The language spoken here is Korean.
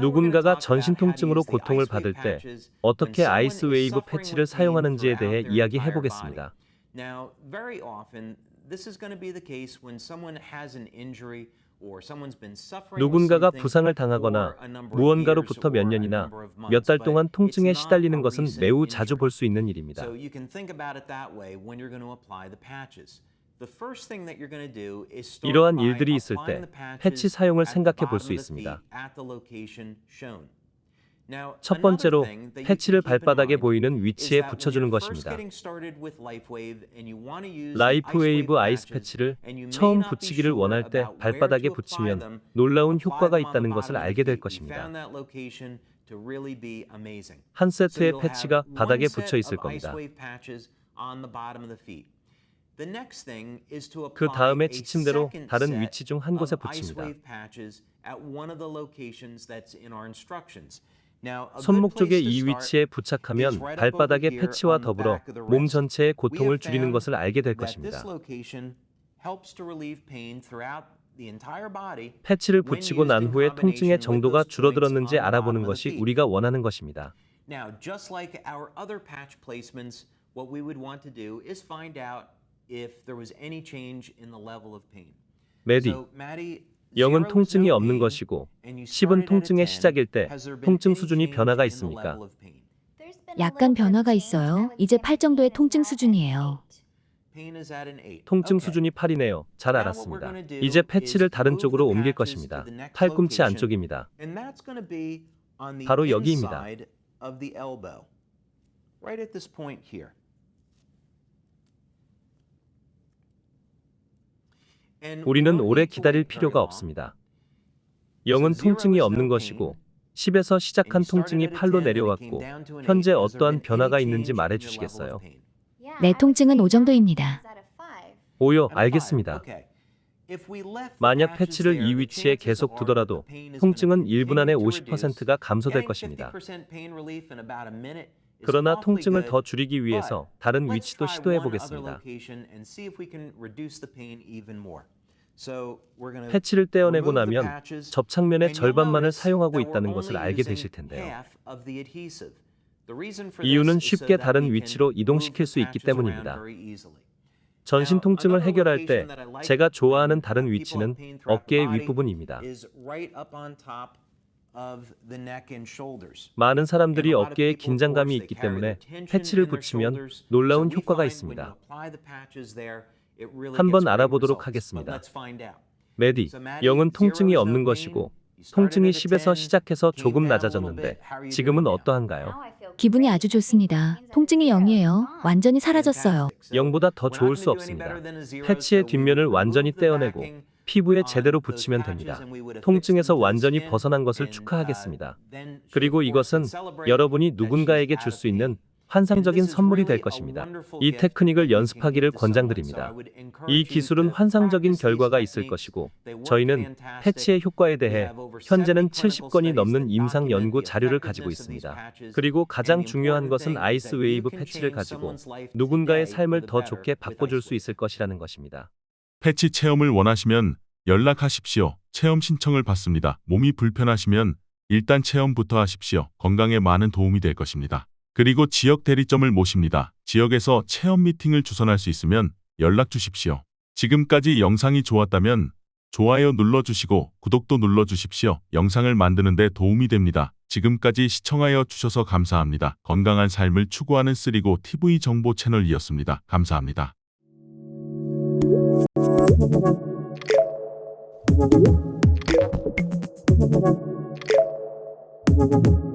누군가가 전신 통증으로 고통을 받을 때 어떻게 아이스 웨이브 패치를 사용하는지에 대해 이야기해 보겠습니다. 누군가가 부상을 당하거나 무언가로부터 몇 년이나 몇 달 동안 통증에 시달리는 것은 매우 자주. 볼 수 있는 일입니다. 이러한 일들이 있을 때 패치 사용을 생각해 볼 수 있습니다. 첫 번째로 패치를 발바닥에 보이는 위치에 붙여주는 것입니다. getting started with LifeWave and you want to use 라이프 ice wave 웨이브 아이스 패치를 처음 붙이기를 원할 때 발바닥에 붙이면 놀라운 효과가 있다는 것을 알게 될 것입니다. 한 세트의 패치가 바닥에 붙여 있을 겁니다. 그 다음에 지침대로 다른 위치 중 한 곳에 붙입니다. 손목 쪽의 이 위치에 부착하면 발바닥의 패치와 더불어 몸. 전체의 고통을 줄이는 것을 알게 될 것입니다. This location helps to relieve pain throughout the entire body 패치를 붙이고 난 후에 통증의 정도가 줄어들었는지 알아보는 것이. 우리가 원하는 것입니다. 메디, 0은 zero is 통증이 없는 것이고 and you 10은 started at a 통증의 10. 시작일 때 통증 수준이 변화가 있습니까? 약간 변화가 있어요. 이제 8 정도의 통증 수준이에요. 통증. 수준이 8이네요. 잘 알았습니다. 이제 패치를 다른 쪽으로 옮길 것입니다. 팔꿈치 안쪽입니다. 바로 여기입니다. 우리는 오래 기다릴 필요가. 없습니다. 0은 통증이 없는 것이고 10에서 시작한 통증이 8로 내려왔고 현재 어떠한 변화가 있는지 말해 주시겠어요? 내 통증은 5 정도입니다. 5요, 알겠습니다. 만약 패치를 이 위치에 계속 두더라도 통증은 1분 안에 50%가 감소될 것입니다. 그러나 통증을 더 줄이기 위해서 다른 위치도 시도해 보겠습니다. 패치를 떼어내고 나면 접착면의 절반만을 사용하고 있다는 것을 알게 되실 텐데요. 이유는 쉽게 다른 위치로 이동시킬 수 있기 때문입니다. 전신 통증을 해결할 때 제가 좋아하는 다른 위치는 어깨의 윗부분입니다. 많은 사람들이 어깨에 긴장감이 있기 때문에 패치를 붙이면 놀라운 효과가 있습니다. 한번 알아보도록 하겠습니다. 메디, 0은 통증이 없는 것이고 통증이 10에서 시작해서 조금 낮아졌는데 지금은 어떠한가요? 기분이 아주 좋습니다. 통증이 0이에요. 완전히 사라졌어요. 0보다 더 좋을 수 없습니다. 패치의 뒷면을 완전히 떼어내고 피부에 제대로 붙이면 됩니다. 통증에서 완전히 벗어난 것을 축하하겠습니다. 그리고 이것은 여러분이 누군가에게 줄 수 있는 환상적인 선물이 될 것입니다. 이 테크닉을 연습하기를 권장드립니다. 이 기술은 환상적인 결과가 있을 것이고 저희는 패치의 효과에 대해 현재는 70건이 넘는 임상 연구 자료를 가지고 있습니다. 그리고 가장 중요한 것은 아이스 웨이브 패치를 가지고 누군가의 삶을 더 좋게 바꿔줄 수 있을 것이라는 것입니다. 패치 체험을 원하시면 연락하십시오. 체험 신청을 받습니다. 몸이 불편하시면 일단 체험부터 하십시오. 건강에 많은 도움이 될 것입니다. 그리고 지역 대리점을 모십니다. 지역에서 체험 미팅을 주선할 수 있으면 연락 주십시오. 지금까지 영상이 좋았다면 좋아요 눌러주시고 구독도 눌러주십시오. 영상을 만드는 데 도움이 됩니다. 지금까지 시청하여 주셔서 감사합니다. 건강한 삶을 추구하는 쓰리고 TV 정보 채널이었습니다. 감사합니다. Thank you.